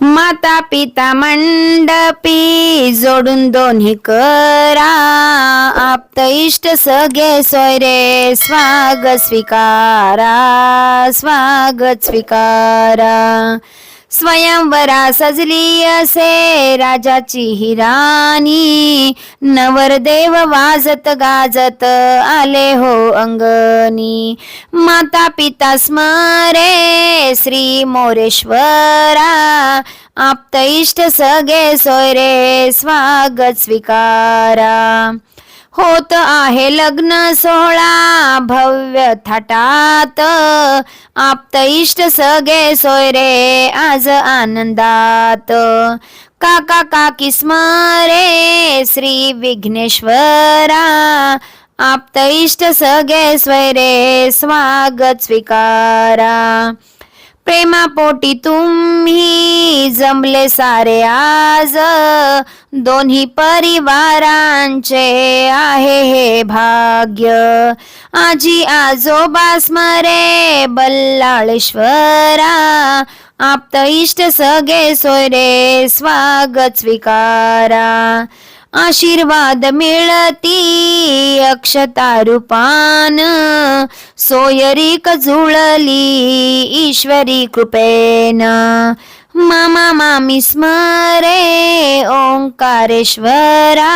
माता पिता मंडपी जोडून दोन्ही करा. आप्त इष्ट सगळे सोयरे स्वागत स्वीकारा स्वागत स्वीकारा. स्वयंवरा सजली असे राजाची ही राणी. नवरदेव वाजत गाजत आले हो अंगणी. माता पिता स्मरे श्री मोरेश्वरा. आप्त इष्ट सगळे सोयरे स्वागत स्वीकारा. होत आहे लग्न सोहळा. भव्य थाटात. आपत इष्ट सगळे सोयरे आज आनंदात. काका काकी स्मरे श्री विघ्नेश्वरा. आपत इष्ट सगळे स्वैरे स्वागत स्वीकारा. प्रेमापोटी तुम्ही जमले सारे आज. दोन्ही परिवारांचे आहे हे भाग्य. आजी आजोबा स्मरे बल्लाळेश्वरा. आप्त इष्ट सगळे सोयरे स्वागत स्वीकारा. आशीर्वाद मिळती अक्षता रूपान. सोयरीक जुळली ईश्वरी कृपेन. मामा मामी स्मरे ओंकारेश्वरा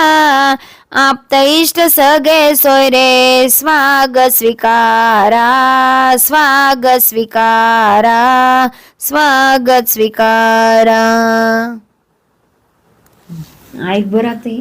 आप्त इष्ट सगळे सोयरे स्वागत स्वीकारा स्वागत स्वीकारा स्वागत स्वीकारा. ऐक बरं ते